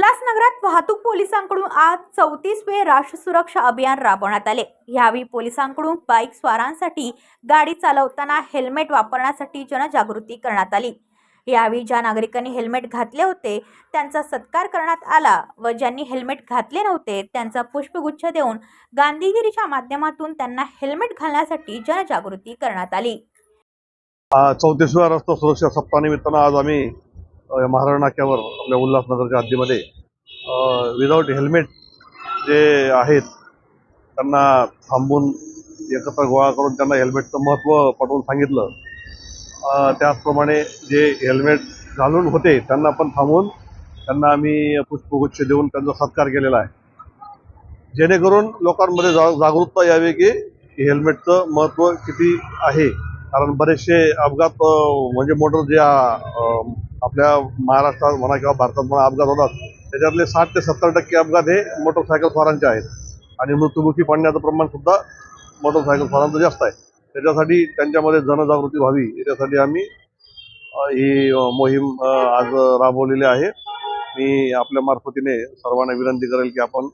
उल्हासनगरात वाहतूक पोलिसांकडून आज चौतीसवे राष्ट्र सुरक्षा अभियान राबवण्यात आले. यावेळी पोलिसांकडून बाईक स्वारांसाठी गाडी चालवताना हेल्मेट वापरण्यासाठी जनजागृती करण्यात आली. यावेळी ज्या नागरिकांनी हेल्मेट घातले होते त्यांचा सत्कार करण्यात आला व ज्यांनी हेल्मेट घातले नव्हते त्यांचा पुष्पगुच्छ देऊन गांधीगिरीच्या माध्यमातून त्यांना हेल्मेट घालण्यासाठी जनजागृती करण्यात आली. चौतीसव्या रस्ता सुरक्षा सप्ताहानिमित्तानं आज आम्ही अ, नाक्यावर आपल्या उल्हासनगरच्या हद्दीमध्ये विदाऊट हेल्मेट जे आहेत त्यांना थांबून एकत्र गोळा करून त्यांना हेल्मेटचं महत्त्व पटवून सांगितलं. त्याचप्रमाणे जे हेल्मेट घालून होते त्यांना पण थांबवून त्यांना आम्ही पुष्पगुच्छ देऊन त्यांचा सत्कार केलेला आहे. जेणेकरून लोकांमध्ये जा जागरूकता यावी की हेल्मेटचं महत्त्व किती आहे. कारण बरेचसे अपघात म्हणजे मोटर ज्या आपल्या महाराष्ट्रात म्हणा किंवा भारतात म्हणा अपघात होतात त्याच्यातले साठ ते सत्तर टक्के अपघात हे मोटरसायकल स्वारांचे आहेत. आणि मृत्युमुखी पडण्याचं प्रमाण सुद्धा मोटरसायकल स्वारांचं जास्त आहे. त्याच्यासाठी त्यांच्यामध्ये जनजागृती व्हावी याच्यासाठी आम्ही ही मोहीम आज राबवलेली आहे. मी आपल्या मार्फतीने सर्वांना विनंती करेल की आपण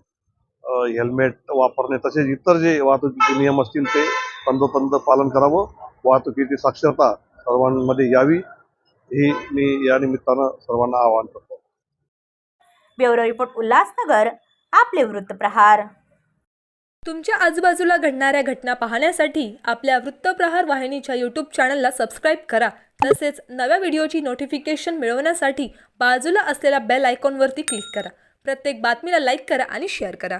हेल्मेट वापरणे तसेच इतर जे वाहतुकीचे नियम असतील ते तंतोतंत पालन करावं. वाहतुकीची साक्षरता सर्वांमध्ये यावी. ही मी या निमित्तानं सर्वांना आवाहन करतो. ब्युरो रिपोर्ट उल्हासनगर आपले वृत्तप्रहार तुमच्या आजूबाजूला घडणाऱ्या घटना पाहण्यासाठी आपल्या वृत्तप्रहार वाहिनीच्या यूट्यूब चॅनलला सबस्क्राईब करा. तसेच नव्या व्हिडिओची नोटिफिकेशन मिळवण्यासाठी बाजूला असलेल्या बेल आयकॉनवरती क्लिक करा. प्रत्येक बातमीला लाईक करा आणि शेअर करा.